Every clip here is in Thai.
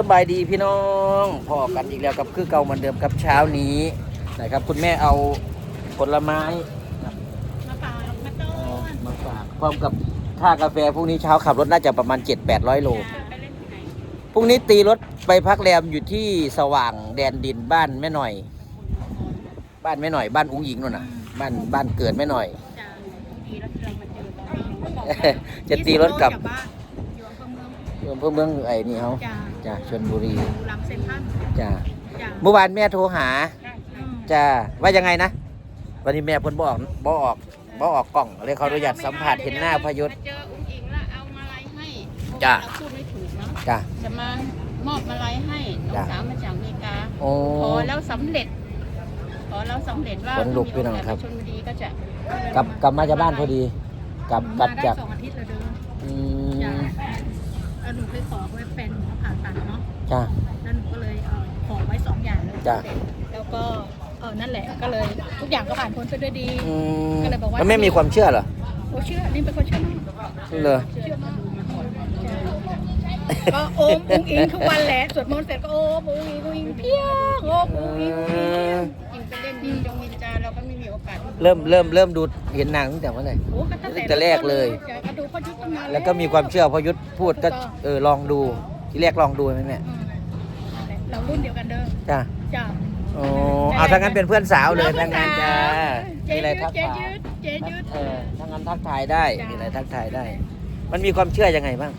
สบายดีพี่น้องพอกันอีกแล้วกับคือเก่าเหมือนเดิมกับเช้านี้นะครับ คุณแม่เอาผลไม้มาฝากมาต้เอ่ออนมาฝากพร้อมกับค่ากาแฟพรุ่งนี้เช้าขับรถน่าจะประมาณ 7-800 โลไปเล่นที่ไหนพรุ่งนี้ตีรถไปพักแรมอยู่ที่สว่างแดนดินบ้านแม่หน่อย บ้านแม่หน่อย บ้านอุ้งอิงนู่นน่ะบ้านบ้านเกิดแม่หน่อย จะดีแล้วที่เรามาเจอตอนนี้จะตีรถกลับยี่สิโจากบ้านอยู่อำเภอเมืองเพื่อเมืองไอ้นี่เขา จ้าจ้าชลบุรีอยู่หลังเซ็นทรัลจ้าจ้าเมื่อวานแม่โทรหาอืมจ้าว่ายังไงนะ วันนี้แม่เพิ่นบออกบอออกบอออกกล่องเลยเขาอนุญาตสัมผัสเห็นหน้าพยศ มาเจออุ้งอิงแล้วเอามาลัยให้จ้ะ เราพูดไม่ถูกเนาะจ้า จะมามอบมาลัยให้น้องจ้ะ สาวมาจากอเมริกาโอ้ ขอแล้วสำเร็จขอแล้วสำเร็จว่าขนลุกพี่น้องครับชลบุรีก็จะกลับกลับมาจากบ้านพอดี กลับกลับจาก มได้สองอาทิตย์แล้วเด้ออืจ้าม แล้วหนูเคยขอไว้แฟนหนูผ่าตัดเนาะจ้าแล้วหนูก็เลยเอ่อขอไว้สองอย่างเลยจ้ะ แล้วก็เออนั่นแหละก็เลยทุกอย่างก็ผ่านพ้นไปด้วยดี อืมก็เลยบอกว่า แล้วแม่มีความเชื่อเหรอโอ้เชื่อนี่เป็นคนเชื่อมากเหรอเชื่อมากก็โอมอุ้งอิงทุกวันแหละสวดมนต์เสร็จก็โอมอุ้งอิงอุ้งอิงเพียงโอมอุ้งอิงอุ้งอิงเพียงอิงไปเล่นดินจง โอกาสเริ่มเริ่มเริ่มดูเห็นนางตั้งแต่เมื่อไหร่ โอ้ก็ตั้งตั้งแต่แรกเลยจ้ะก็ดูพ่อยุทธตั้งนานแล้วก็มีความเชื่อพอยุทธพูดก็เออลองดูทีแรกลองดูไหมแม่อืมนั่นแหละเรารุ่นเดียวกันเด้อจ้าจ้าโอ้เอาถ้างั้นเป็นเพื่อนสาวเลยถ้างั้นจ้าเจ๊มีอะไรยืทัดกเจ๊ทายยืดเจ๊ยืด เออถ้างั้นทักทายได้จ้ะ มีอะไรทักทายได้ มันมีความเชื่อยังไงบ้าง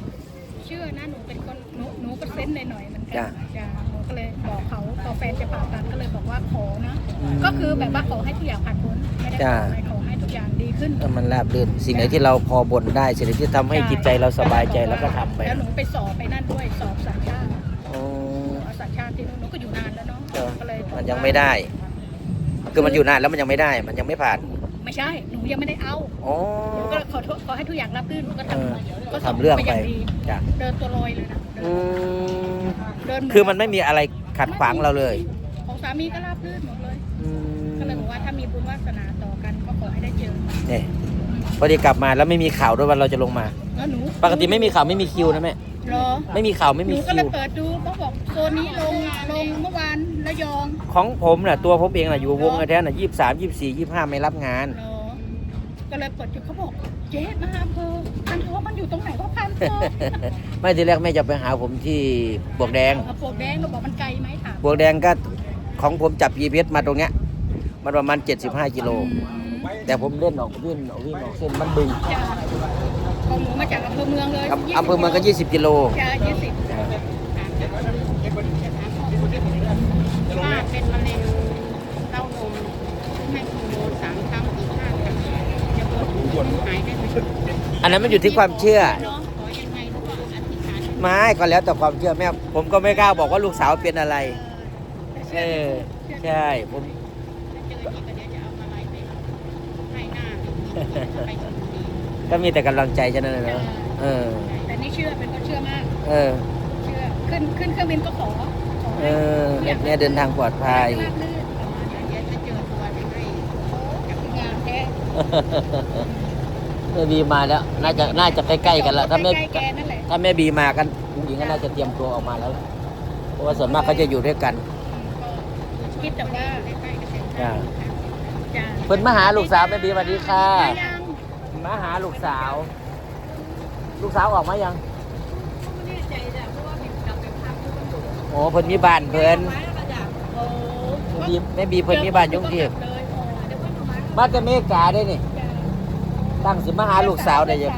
เชื่อนะหนูเป็นคนหนูหนูก็เซนส์หน่อยๆเหมือนกัจ้ะ จ้ะหนู ก็เลยบอกเขาพอแฟนจะผ่าตัดก็เลยบอกว่าขอนะอืมก็คือแบบว่าขอให้ทุกอย่างผ่านพ้นไม่ได้ขจ้ะออะไรขอให้ทุกอย่างดีขึ้นถ้ามันราบรื่นสิ่งไหนที่เราพอบนได้ สิ่งไหนที่ทำให้จิตใจเราสบายใจแล้วก็ทำไปแล้วหนูไปสอบไปนั่นด้วยสอบสัญชาติโอ้เอาสัญชาติที่นู่นหนูก็อยู่นานแล้วเนาะเออก็เลยบอกมันยังไม่ได้ คือมันอยู่นานแล้วมันยังไม่ได้ มันยังไม่ผ่าน ไม่ใช่ หนูยังไม่ได้เอาโอ้หนูก็ขอโทษขอให้ทุกอย่างรับรื่นหนูก็เออทำก็ทำเรื่องไปไปอย่างดีจ้ะ เดินตัวลอยเลยนะเดิอืนมเดินเหคือมันไม่มีอะไรขัดขวางเราเลยของสามีก็ราบรื่นหมดเลย อืมก็เลยบอกว่าถ้ามีบุญวาสนาต่อกันก็ขอให้ได้เจอเนี่ยพอดีกลับมาแล้วไม่มีข่าวด้วยว่าเราจะลงมา แล้วหนูปกติไม่มีข่าวไม่มีคิวนะแม่ รอไม่มีข่าวไม่หมีนูก็คิเลยว เปิดดูเขาบอกโซนนี้ลงลงเมื่อวานระยองของผมน่ะตัวผมเองน่ะอยู่วงแท้ๆน่ะยี่สิบสามยี่สิบสี่ยี่สิบห้าไม่รับงาน รอก็เลยเปิดจุดเขาบอกเจ๊มาอำเภอพันทอมันอยู่ตรงไหนก็พันทอไม่ทีแรกแม่จะไปหาผมที่บวกแดง เอาโปกแดงเราบอกมันไกลไหมถามบวกแดงก็ของผมจับ GPS มาตรงเนี้ย มันประมาณ 75กิโลแต่ผมเล่นออกวิ่งออกวิ่งออกเส้นมันบึง จ้ะข องหนูมาจากอำเภอเมืองเลยอำอำเภอเมืองก็ 20 กิโลจ้ะยี่สิบป้าเป็นมะเร็งเต้านมให้คีโมสามครั้งอีกห้าครั้งจะปวดหายได้ไหมอันนั้นมันอยู่ที่ความเชื่อ เนาะขอยังไงหรือเปล่าอธิษฐานไม่ก็แล้วแต่ความเชื่อแม่ผมก็ไม่กล้าบอกว่าลูกสาวเป็นอะไร เออ ใช่ผม เจออีกก็เดี๋ยวจะเอามาไล่ไปให้หน้าไปชลบุรี ก็มีแต่กำลังใจฉะนั้นนะเนอะเออ แต่นี่เชื่อเป็นคนเชื่อมาก เออ เชื่อ ขึ้นขึ้นเครื่องบินก็ขอขอเอให้อแม่เดินทางปลอดภัย ราบรื่นประมาณนั้นเดี๋ยวจะเจอตัวจะให้จากงานแท้แม่บีมาแล้ว น่าจะน่าจะใกล้ๆกันแล้วถ้าแม่ใกล้ๆแกนั่นแหละถ้าแม่บีมากันผู้หญิงก็น่าจะเตรียมตัวออกมาแล้วเพราะว่าส่วนมากเขาจะอยู่ด้วยกัน ก็คิดแต่ว่าใกล้ๆกันเสร็จจ้ะจ้ะเพิ่นมาหาลูกสาวแม่บีสวัสดีค่ะมายัง มาหาลูกสาว ลูกสาวออกมายังไม่แน่ใจจ้ะเพราะว่ามีกลับไปพักที่บ้านโอ้เพิ่นมีบ้านเพิ่นไว้แล้วก็จ้ะโอ้แม่บีแม่บีเพิ่นมีบ้านอยุ่กรุงเทพเลยโอ้เดี๋ยวเพิ่นเอามามาจากเมกาได้นี่ จ้ะตั้งสิมาหาลูกสาวได้ยัง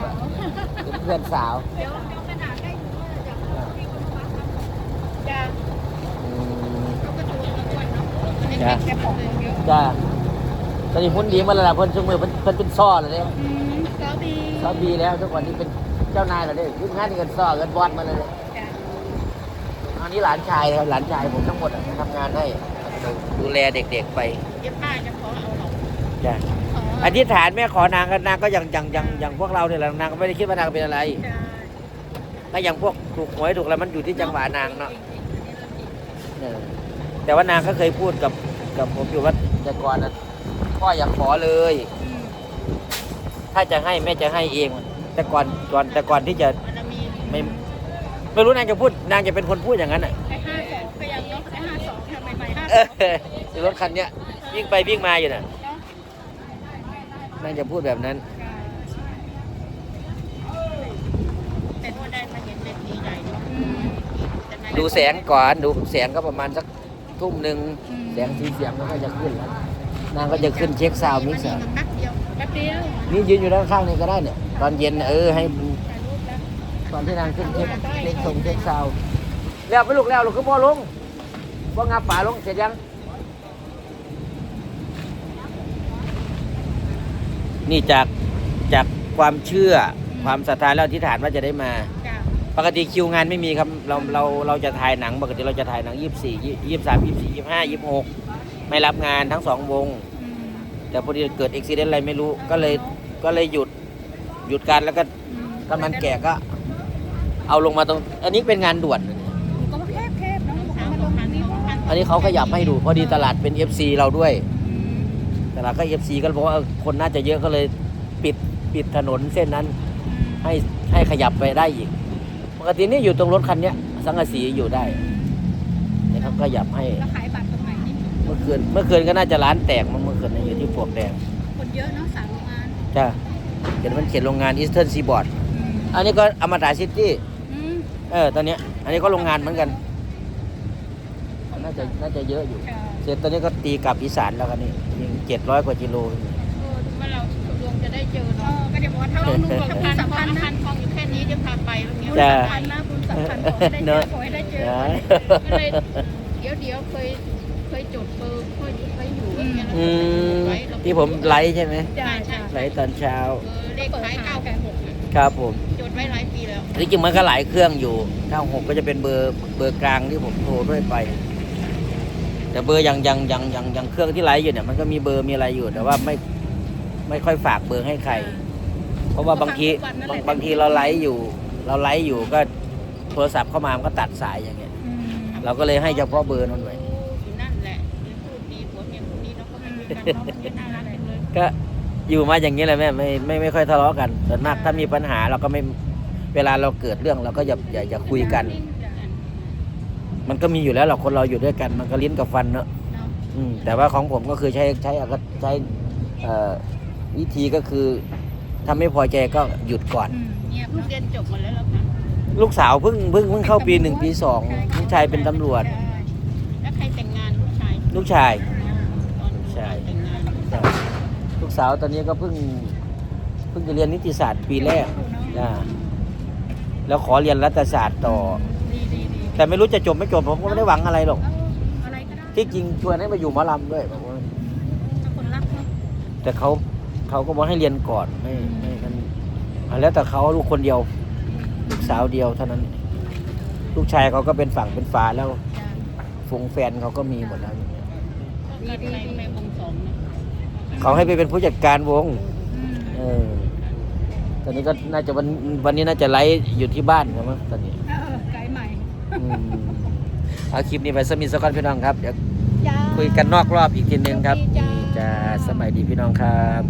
เป็นเพื่อนสาวเดี๋ยวเดี๋ยวขนาดใกล้ถึงว่าจะมีคนมาทำจ้ะอืมเขาก็ดูกันด้วยเนาะมันจ้ะแค่ของเยอะจ้า ตอนนี้หุ่นดีมาแล้วล่ะเพิ่นชุมือเพิ่นเพิ่นเป็นซ้อแล้วเด้อืมก็ดีซ้อบีแล้วทุกวันนี้เป็นเจ้านายแล้วเด้ยุ่งงานนี่กันซ้อกันบอสมาเลยเด้จ้ะอันนี้หลานชายครับหลานชายผมทั้งหมดอะทำงานให้ดูแลเด็กๆไปเดี๋ยวป้าจะขอเอาหรอกจ้ะขออธิษฐานแม่ขอนางก็นางก็อย่างอย่างอย่างอย่างพวกเราเนี่ยแหละนางก็ไม่ได้คิดว่านางเป็นอะไร จ้ะก็อย่างพวกถูกหวยถูกอะไรมันอยู่ที่จังหวะนางเนาะเออแต่ว่านางก็เคยพูดกับกับผมอยู่ว่าแต่ก่อนนะ พ่ออยากขอเลยอืมถ้าจะให้แม่จะให้เอง แต่ก่อนก่อนแต่ก่อนที่จะบารมีไม่ไม่รู้นางจะพูดนางจะเป็นคนพูดอย่างนั้นอะไอ้ห้าสองก็ยังเนาะไอ้ห้าสองทำไมใหม่ห้าเอสองอรถคันเนี้ยวิ่งไปวิ่งมาอยู่น่ะเนาะนางจะพูดแบบนั้น แต่พอได้มาเห็นเล็กดีใหญ่เนาะแต่ในดูแสงก่อนดูแสงก็ประมาณสักทุ่มหนึ่งแสงสีเสียงมันก็จะขึ้นแล้ว นางก็จะขึ้นเช็คซาวมิกซ์แป๊อะบเดียวแป๊บเดียวนี่ยืนอยู่ด้านข้างนี่ก็ได้เนี่ย ตอนเย็นเออให้ตอนที่นางขึ้นเช็คเช็คทงเช็คซาวแล้วไปลูกแล้วลูกคือพ่อลงพ่องับป่าลงเสร็จยัง นี่จากจากความเชื่อความศรัทธาแล้วที่ฐานว่าจะได้มา ปกติคิวงานไม่มีครับ เราเราเราจะถ่ายหนัง ปกติเราจะถ่ายหนังยี่สิบสี่ยี่สามยี่สี่ยี่ห้ายี่หก ไม่รับงานทั้งสองวง อืมแต่พอดีเกิดอุบิเหตุอะไรไม่รู้ก็เลยก็เลยหยุดหยุดการแล้วก็อืมกำนันแก่ก็ เอาลงมาตรง อันนี้เป็นงานด่วนก็แคบแคบๆเนาะบอกมาลงทางนี้ว่าอันนี้เขาขยับให้ดูพอดีตลาดเป็น FC เราด้วย อืมตลาดก็ FC ก็บอกว่าเออคนน่าจะเยอะก็เลยปิดปิดถนนเส้นนั้น ให้ให้ขยับไปได้อีก ปกตินี่อยู่ตรงรถคันเนี้ยสังกะสีอยู่ได้เนี่ยเขาก็ขยับให้ แล้วขายบัตรตรงไหนนี่เมื่อคืนเมื่อคืนก็น่าจะร้านแตกมั้งเมื่อคืนนะอยู่ที่ปลวกแดงคนเยอะเนาะสั่งโรงงานจ้าเขียนมันเขียนโรงงานอีสเทิร์นซีบอร์ดอืมอันนี้ก็อมตะซิตี้อืมเออตอนเนี้ยอันนี้ก็โรงงานเหมือนกัน น่าจะน่าจะเยอะอยู่ค่ะเสร็จตอนนี้ก็ตีกลับอีสานแล้วกันนี่ยิงเจ็ดร้อยกว่ากิโลเออว่าเราดวงจะได้เจอเนาะก็เดี๋ยวบอกว่าถ้าเราดูกับบุญสัมพันธ์นะทองอยู่แค่นี้เดี๋ยวพาไปแล้วเงี้ยจ้ะบุญสัมพันธ์นะบุญสัมพันธ์ขอให้ได้เจอขอให้ได้เจอนะก็เลยเดี๋ยวเดี๋ยวเคย เคยจดเบอร์เคยเคยอยู่อย่างเงี้ยอืมที่ผมไลฟ์ใช่ไหมใช่ใช่ไลฟ์ตอนเช้าเบอร์เลขท้ายเก้าแปดหกน่ะครับผมจดไว้หลายปีแล้ว ที่จริงมันก็หลายเครื่องอยู่96ก็จะเป็นเบอร์เบอร์กลางที่ผมโทรด้วยไป แต่เบอร์ยังยังยังยังยังเครื่องที่ไลฟ์อยู่เนี่ยมันก็มีเบอร์มีอะไรอยู่แต่ว่าไม่ไม่ค่อยฝากเบอร์ให้ใคร เพราะว่าบางทีบางบางทีเราไลฟ์อยู่ เราไลฟ์อยู่ก็โทรศัพท์เข้ามามันก็ตัดสายอย่างเงี้ย เราก็เลยให้เฉพาะเบอร์นั้นไว้ อยู่นั่นแหละพูดดีผัวเมียพูดดีเรา ก็ไม่รู้กันเนาะมันเย็นน่ารักเลยก็อยู่มาอย่างนี้แหละแม่ไม่ไม่ไม่ค่อยทะเลาะกันส่วนมากถ้ามีปัญหาเราก็ไม่เวลาเราเกิดเรื่องเราก็อย่าอย่าอย่าคุยกัน มันก็มีอยู่แล้วหรอกคนเราอยู่ด้วยกัน มันก็ลิ้นกับฟันเนอะเนาะอืมแต่ว่าของผมก็คือใช้ใช้ใช้เอ่อวิธีก็คือถ้าไม่พอใจก็หยุดก่อน เงียบลูกเรียนจบหมดแล้วเหรอคะลูกสาวเพิ่งเพิ่งเพิ่งเข้าปีหนึ่งปีสองลูกชายเป็นตำรวจ แล้วใครแต่งงานลูกชาย ลูกชาย ตอน ใช่ แต่งงาน ใช่ลูก สาวตอนนี้ก็เพิ่งเพิ่งจะเรียนนิติศาสตร์ปีแรกอ่าแล้วขอเรียนรัฐศาสตร์ต่อดีดีดีแต่ไม่รู้จะจบไม่จบผมก็ไม่ได้หวังอะไรหรอกเอาอะไรก็ได้ที่จริงชวนให้มาอยู่หมอลำด้วยบอกว่าถ้าคนรักเนาะแต่เขาเขาก็บอกให้เรียนก่อนไม่ไม่กันอะแล้วแต่เขาลูกคนเดียว ลูกสาวเดียวเท่านั้น ลูกชายเขาก็เป็นฝั่งเป็นฝาแล้วจ้ะฟงแฟนเขาก็มีหมดแล้วดีดี เขาให้ไปเป็นผู้จัดการวงอืมเออตอนนี้ก็น่าจะวันวันนี้น่าจะไลฟ์อยู่ที่บ้านครับมั้งตอนนี้เออไกด์ใหม่อืมเอาคลิปนี้ไปสมิธสกอนพี่น้องครับเดี๋ยวจ้าคุยกันนอกรอบอีกทีนึงครับโชคดีจ้านี่จะสบายดีพี่น้องครับ